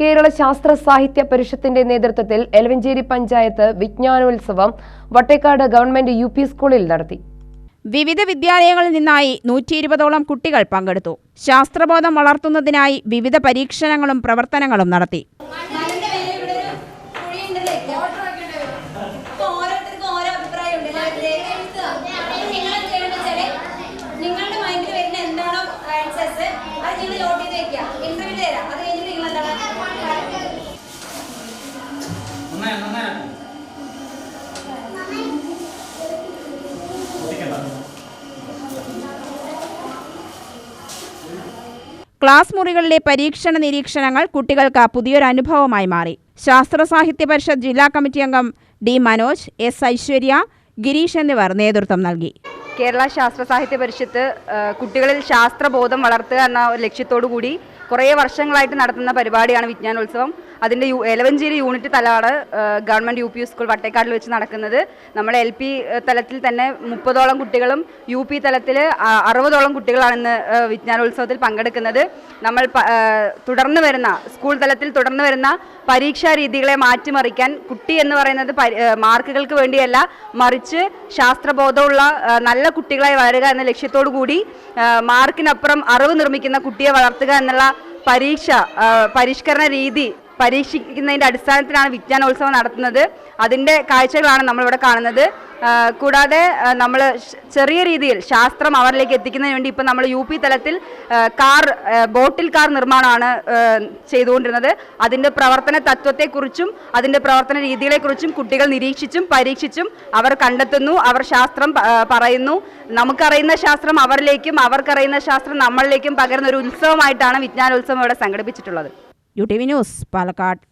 കേരള ശാസ്ത്ര സാഹിത്യ പരിഷത്തിന്റെ നേതൃത്വത്തിൽ എലവഞ്ചേരി പഞ്ചായത്ത് വിജ്ഞാനോത്സവം വട്ടേക്കാട് ഗവൺമെന്റ് യു സ്കൂളിൽ നടത്തി. വിവിധ വിദ്യാലയങ്ങളിൽ നിന്നായി നൂറ്റി ഇരുപതോളം കുട്ടികൾ പങ്കെടുത്തു. ശാസ്ത്രബോധം വളർത്തുന്നതിനായി വിവിധ പരീക്ഷണങ്ങളും പ്രവർത്തനങ്ങളും നടത്തി. ക്ലാസ് മുറികളിലെ പരീക്ഷണ നിരീക്ഷണങ്ങൾ കുട്ടികൾക്ക് പുതിയൊരു അനുഭവമായി മാറി. ശാസ്ത്ര സാഹിത്യ പരിഷത്ത് ജില്ലാ കമ്മിറ്റി അംഗം ഡി മനോജ് എസ് ഐശ്വര്യ ഗിരീഷ് എന്നിവർ നേതൃത്വം നൽകി. കേരള ശാസ്ത്ര സാഹിത്യ പരിഷത്ത് കുട്ടികളിൽ ശാസ്ത്രബോധം വളർത്തുക എന്ന ഒരു ലക്ഷ്യത്തോടു കൂടി കുറേ വർഷങ്ങളായിട്ട് നടത്തുന്ന പരിപാടിയാണ് വിജ്ഞാനോത്സവം. അതിന്റെ യു എലവഞ്ചേരി യൂണിറ്റ് തലമാണ് ഗവൺമെന്റ് യു പി സ്കൂൾ വട്ടേക്കാടിൽ വെച്ച് നടക്കുന്നത്. നമ്മൾ എൽ പി തലത്തിൽ തന്നെ മുപ്പതോളം കുട്ടികളും യു പി തലത്തിൽ അറുപതോളം കുട്ടികളാണ് ഇന്ന് വിജ്ഞാനോത്സവത്തിൽ പങ്കെടുക്കുന്നത്. നമ്മൾ തുടർന്ന് വരുന്ന സ്കൂൾ തലത്തിൽ തുടർന്ന് വരുന്ന പരീക്ഷാ രീതികളെ മാറ്റിമറിക്കാൻ കുട്ടി എന്ന് പറയുന്നത് മാർക്കുകൾക്ക് വേണ്ടിയല്ല മറിച്ച് ശാസ്ത്രബോധമുള്ള നല്ല കുട്ടികളായി വളരുക എന്ന ലക്ഷ്യത്തോടു കൂടി മാർക്കിനപ്പുറം അറിവ് നിർമ്മിക്കുന്ന കുട്ടിയെ വളർത്തുക എന്നുള്ള പരീക്ഷ പരിഷ്കരണ രീതി പരീക്ഷിക്കുന്നതിന്റെ അടിസ്ഥാനത്തിലാണ് വിജ്ഞാനോത്സവം നടത്തുന്നത്. അതിന്റെ കാഴ്ചകളാണ് നമ്മളിവിടെ കാണുന്നത്. കൂടാതെ നമ്മൾ ചെറിയ രീതിയിൽ ശാസ്ത്രം അവരിലേക്ക് എത്തിക്കുന്നതിന് വേണ്ടി ഇപ്പം നമ്മൾ യു പി തലത്തിൽ കാർ ബോട്ടിൽ കാർ നിർമ്മാണമാണ് ചെയ്തുകൊണ്ടിരുന്നത്. അതിന്റെ പ്രവർത്തന തത്വത്തെക്കുറിച്ചും അതിന്റെ പ്രവർത്തന രീതികളെക്കുറിച്ചും കുട്ടികൾ നിരീക്ഷിച്ചും പരീക്ഷിച്ചും അവർ കണ്ടെത്തുന്നു അവർ ശാസ്ത്രം പറയുന്നു. നമുക്കറിയുന്ന ശാസ്ത്രം അവരിലേക്കും അവർക്കറിയുന്ന ശാസ്ത്രം നമ്മളിലേക്കും പകരുന്ന ഒരു ഉത്സവമായിട്ടാണ് വിജ്ഞാനോത്സവം ഇവിടെ സംഘടിപ്പിച്ചിട്ടുള്ളത്. UTV News, Palakat.